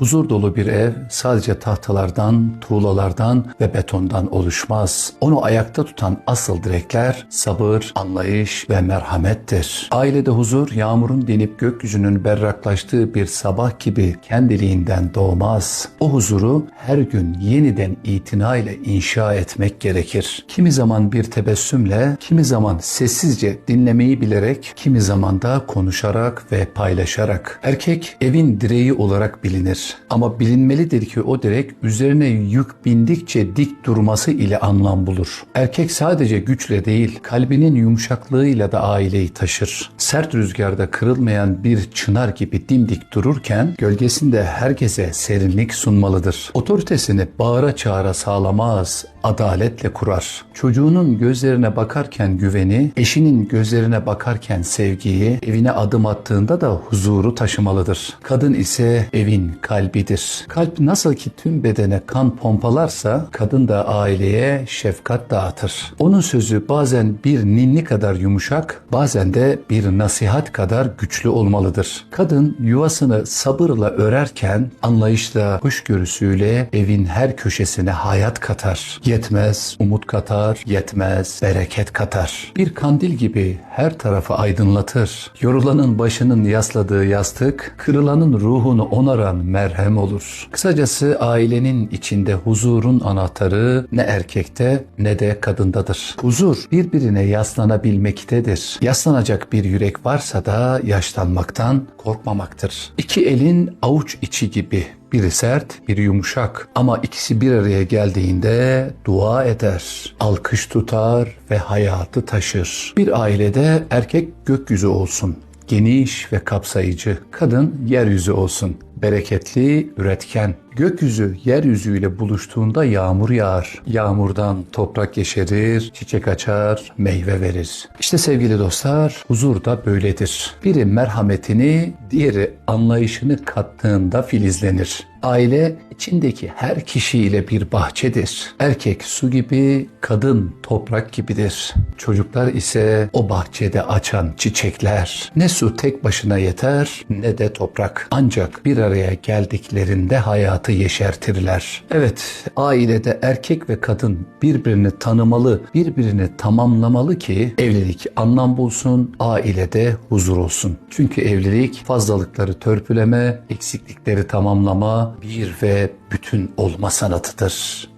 Huzur dolu bir ev sadece tahtalardan, tuğlalardan ve betondan oluşmaz. Onu ayakta tutan asıl direkler sabır, anlayış ve merhamettir. Ailede huzur yağmurun dinip gökyüzünün berraklaştığı bir sabah gibi kendiliğinden doğmaz. O huzuru her gün yeniden itina ile inşa etmek gerekir. Kimi zaman bir tebessümle, kimi zaman sessizce dinlemeyi bilerek, kimi zaman da konuşarak ve paylaşarak. Erkek evin direği olarak bilinir. Ama bilinmelidir ki o direk üzerine yük bindikçe dik durması ile anlam bulur. Erkek sadece güçle değil, kalbinin yumuşaklığıyla da aileyi taşır. Sert rüzgarda kırılmayan bir çınar gibi dimdik dururken gölgesinde herkese serinlik sunmalıdır. Otoritesini bağıra çağıra sağlamaz, adaletle kurar. Çocuğunun gözlerine bakarken güveni, eşinin gözlerine bakarken sevgiyi, evine adım attığında da huzuru taşımalıdır. Kadın ise evin kalbidir. Kalp nasıl ki tüm bedene kan pompalarsa, kadın da aileye şefkat dağıtır. Onun sözü bazen bir ninni kadar yumuşak, bazen de bir nasihat kadar güçlü olmalıdır. Kadın yuvasını sabırla örerken, anlayışla, hoşgörüsüyle evin her köşesine hayat katar. Yetmez, umut katar, yetmez, bereket katar. Bir kandil gibi her tarafı aydınlatır. Yorulanın başının yasladığı yastık, kırılanın ruhunu onaran merhem olur. Kısacası ailenin içinde huzurun anahtarı ne erkekte ne de kadındadır. Huzur birbirine yaslanabilmektedir. Yaslanacak bir yürek varsa da yaşlanmaktan korkmamaktır. İki elin avuç içi gibi biri sert, biri yumuşak. Ama ikisi bir araya geldiğinde dua eder, alkış tutar ve hayatı taşır. Bir ailede erkek gökyüzü olsun, geniş ve kapsayıcı. Kadın yeryüzü olsun, bereketli, üretken. Gökyüzü yeryüzüyle buluştuğunda yağmur yağar. Yağmurdan toprak yeşerir, çiçek açar, meyve verir. İşte sevgili dostlar, huzur da böyledir. Biri merhametini, diğeri anlayışını kattığında filizlenir. Aile içindeki her kişiyle bir bahçedir. Erkek su gibi, kadın toprak gibidir. Çocuklar ise o bahçede açan çiçekler. Ne su tek başına yeter ne de toprak. Ancak bir araya geldiklerinde hayatı yeşertirler. Evet, ailede erkek ve kadın birbirini tanımalı, birbirini tamamlamalı ki evlilik anlam bulsun, ailede huzur olsun. Çünkü evlilik fazlalıkları törpüleme, eksiklikleri tamamlama, bir ve bütün olma sanatıdır.